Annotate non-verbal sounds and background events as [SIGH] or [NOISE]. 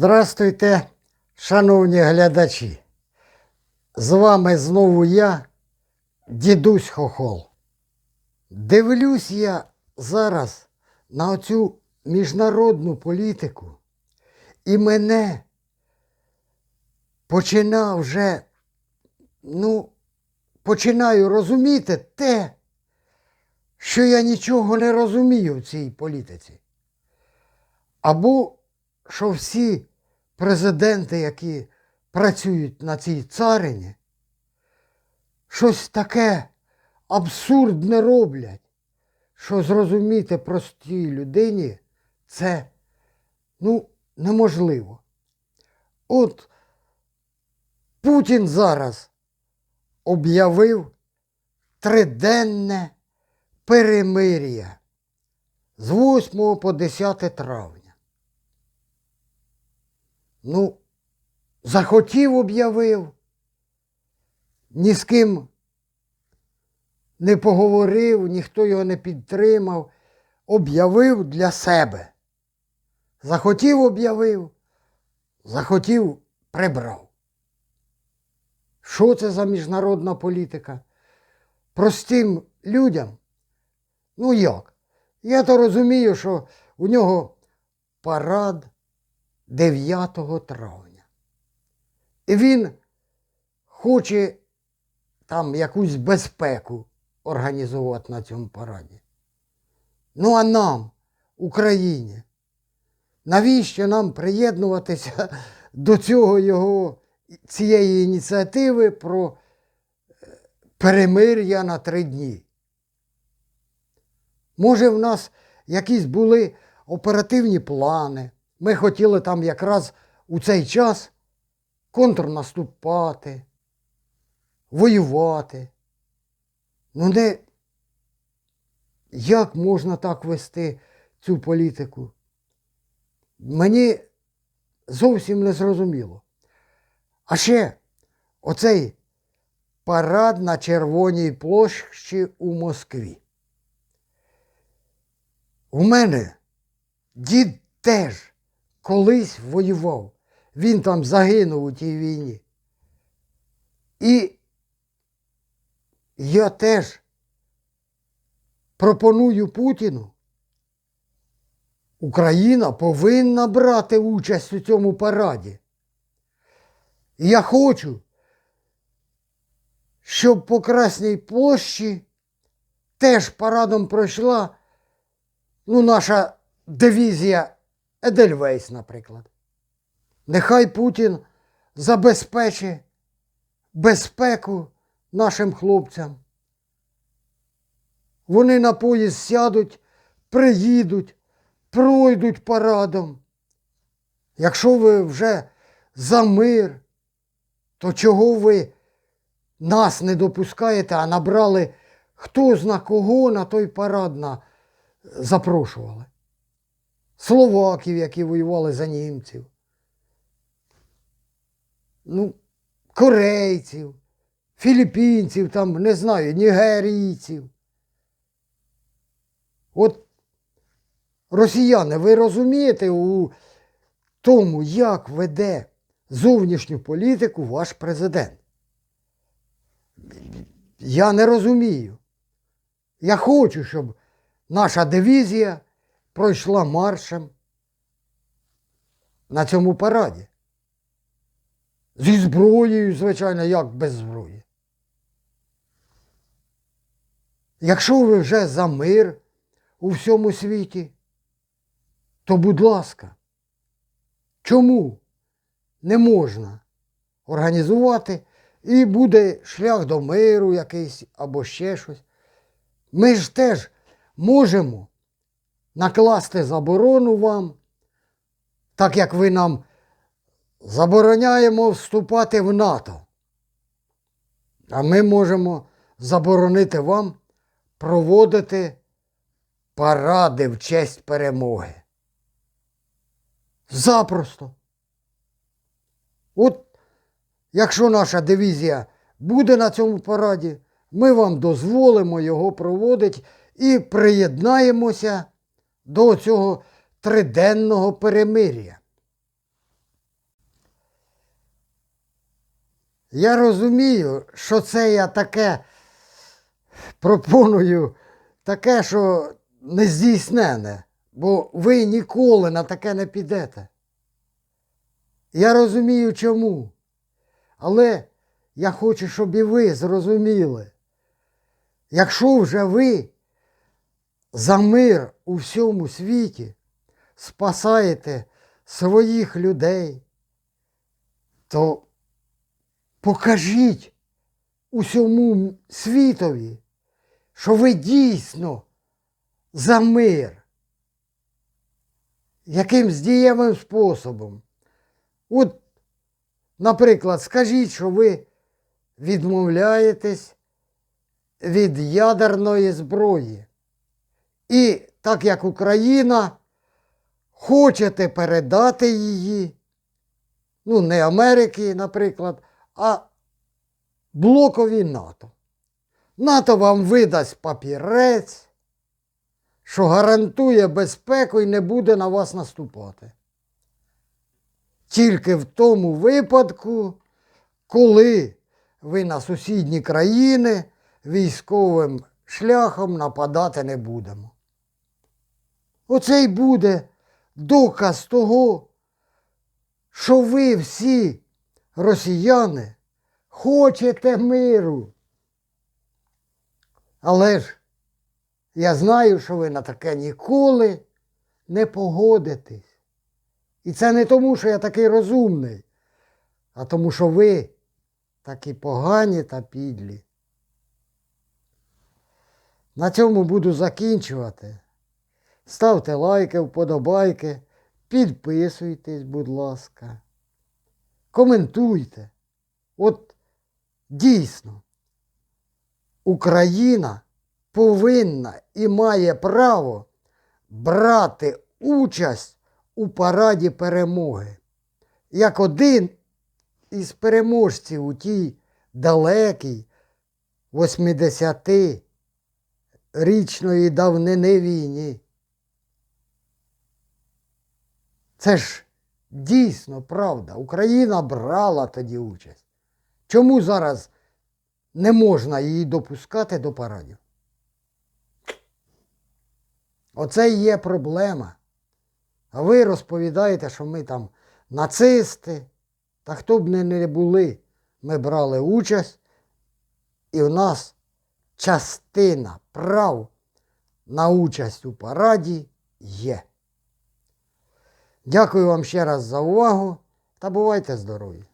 Здрастуйте, шановні глядачі. З вами знову я, дідусь Хохол. Дивлюсь я зараз на оцю міжнародну політику, і мене починав вже, ну, починаю розуміти те, що я нічого не розумію в цій політиці. Або що всі президенти, які працюють на цій царині, щось таке абсурдне роблять, що зрозуміти простій людині це ну, неможливо. От Путін зараз об'явив триденне перемир'я з 8 по 10 травня. Ну, захотів об'явив, ні з ким не поговорив, ніхто його не підтримав, об'явив для себе. Захотів об'явив, захотів прибрав. Що це за міжнародна політика? Простим людям? Ну як? Я то розумію, що у нього парад 9 травня. І він хоче там якусь безпеку організувати на цьому параді. Ну а нам, Україні, навіщо нам приєднуватися [LAUGHS] до цього його цієї ініціативи про е, перемир'я на три дні? Може, в нас якісь були оперативні плани. Ми хотіли там якраз у цей час контрнаступати, воювати. Ну не як можна так вести цю політику? Мені зовсім не зрозуміло. А ще оцей парад на Червоній площі у Москві. У мене дід теж колись воював. Він там загинув у тій війні. І я теж пропоную Путіну. Україна повинна брати участь у цьому параді. Я хочу, щоб по Красній площі теж парадом пройшла ну, наша дивізія Едельвейс, наприклад. Нехай Путін забезпечить безпеку нашим хлопцям. Вони на поїзд сядуть, приїдуть, пройдуть парадом. Якщо ви вже за мир, то чого ви нас не допускаєте, а набрали хто зна кого на той парад на... запрошували? Словаків, які воювали за німців. Ну, корейців, філіппінців, там, не знаю, нігерійців. От росіяни, ви розумієте у тому, як веде зовнішню політику ваш президент? Я не розумію. Я хочу, щоб наша дивізія пройшла маршем на цьому параді. Зі зброєю, звичайно, як без зброї. Якщо ви вже за мир у всьому світі, то будь ласка, чому не можна організувати і буде шлях до миру якийсь або ще щось? Ми ж теж можемо накласти заборону вам, так як ви нам забороняємо вступати в НАТО. А ми можемо заборонити вам проводити паради в честь перемоги. Запросто. От якщо наша дивізія буде на цьому параді, ми вам дозволимо його проводити і приєднаємося до цього триденного перемир'я. Я розумію, що це я таке пропоную, таке, що нездійснене, бо ви ніколи на таке не підете. Я розумію чому. Але я хочу, щоб і ви зрозуміли, якщо вже ви за мир у всьому світі спасаєте своїх людей, то покажіть усьому світові, що ви дійсно за мир. Якимсь дієвим способом. От, наприклад, скажіть, що ви відмовляєтесь від ядерної зброї. І так як Україна хочете передати її, ну, не Америки, наприклад, а блокові НАТО. НАТО вам видасть папірець, що гарантує безпеку і не буде на вас наступати. Тільки в тому випадку, коли ви на сусідні країни військовим шляхом нападати не будемо. Оце й буде доказ того, що ви всі, росіяни, хочете миру. Але ж я знаю, що ви на таке ніколи не погодитесь. І це не тому, що я такий розумний, а тому, що ви такі погані та підлі. На цьому буду закінчувати. Ставте лайки, вподобайки, підписуйтесь, будь ласка, коментуйте. От дійсно, Україна повинна і має право брати участь у параді перемоги. Як один із переможців у тій далекій 80-річної давнини війні. Це ж дійсно правда. Україна брала тоді участь. Чому зараз не можна її допускати до парадів? Оце і є проблема. А ви розповідаєте, що ми там нацисти, та хто б не, були, ми брали участь, і в нас частина прав на участь у параді є. Дякую вам ще раз за увагу та бувайте здорові!